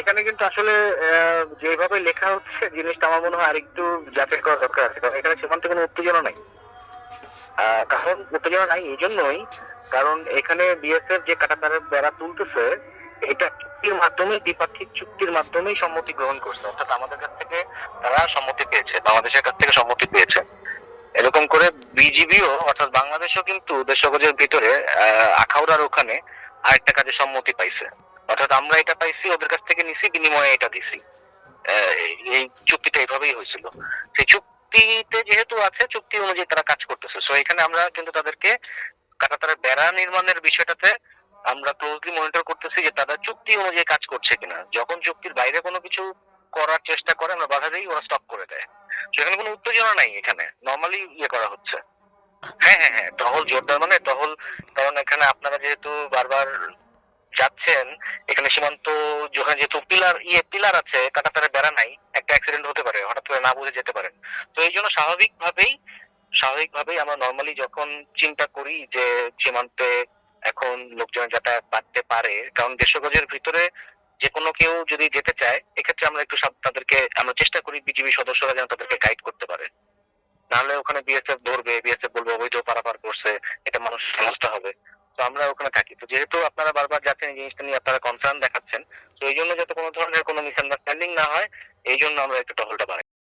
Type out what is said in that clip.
এখানে কিন্তু আসলে যেভাবে লেখা হচ্ছে, জিনিসটা আমার মনে হয় আরেকটু যাচাই করা দরকার আছে, কারণ এখানে সীমান্তে কোনো উত্তেজনা নাই। কারণ উত্তেজনা নাই এই জন্যই, কারণ এখানে বিএসএফ যে কাটাতারের বেড়া তুলতেছে, এটা চুক্তির মাধ্যমে দ্বিপাক্ষিক চুক্তির মাধ্যমেই সম্মতি গ্রহণ করছে। অর্থাৎ আমাদের কাছ থেকে তারা সম্মতি পেয়েছে, বাংলাদেশের কাছ থেকে সম্মতি পেয়েছে। এরকম করে বিজিবিও, অর্থাৎ বাংলাদেশও কিন্তু দেশগজের ভিতরে আখাউড়ার ওখানে আরেকটা কাজে সম্মতি পাইছে। অর্থাৎ আমরা এটা পাইছি, ওদের কাছ নিছি বিনিময়ে এটা দিছি। এই চুক্তিটা এইভাবেই হয়েছিল। সেই চুক্তিতে যেহেতু আছে, চুক্তি অনুযায়ী তারা কাজ করতেছে। সো এখানে আমরা কিন্তু তাদেরকে কাটাতারের বেড়া নির্মাণের বিষয়টাতে আমরা ক্লোজলি মনিটর করতেছি যে তারা চুক্তি অনুযায়ী কাজ করছে কিনা। যখন চুক্তির বাইরে কোনো কিছু করার চেষ্টা করে, আমরা বাধা দিই ওরা স্টপ করে দেয়। সেখানে কোনো উত্তেজনা নাই এখানে। নর্মালি ইয়ে করা হচ্ছে। হ্যাঁ হ্যাঁ হ্যাঁ টহল জোরদার মানে টহল, কারণ এখানে আপনারা যেহেতু বারবার যাচ্ছেন, এখানে সীমান্ত যেখানে যেহেতু পিলার ইয়ে পিলার আছে কাটা কাটাতারে বেড়া নাই, একটা অ্যাক্সিডেন্ট হতে পারে, হঠাৎ করে না বুঝে যেতে পারে তো এই জন্য স্বাভাবিকভাবেই স্বাভাবিকভাবেই আমরা নর্মালি যখন চিন্তা করি যে সীমান্তে এখন লোকজন যাতায়াত বাড়তে পারে, কারণ দেশগজের ভিতরে যে কোনো কেউ যদি যেতে চায়, এক্ষেত্রে আমরা একটু তাদেরকে, আমরা চেষ্টা করি বিজিবি সদস্যরা যেন তাদেরকে গাইড করতে পারে। নাহলে ওখানে বিএসএফ ধরবে বিএসএফ বলবে, অবৈধ পারাপার করছে, এটা মানুষ সমস্যা হবে। তো আমরা ওখানে থাকি। তো যেহেতু আপনারা বারবার জিনিসটা নিয়ে আপনারা কনসার্ন দেখাচ্ছেন। তো এই জন্য যাতে কোনো ধরনের কোনো মিসআন্ডারস্ট্যান্ডিং না হয়, এই জন্য আমরা একটু টহল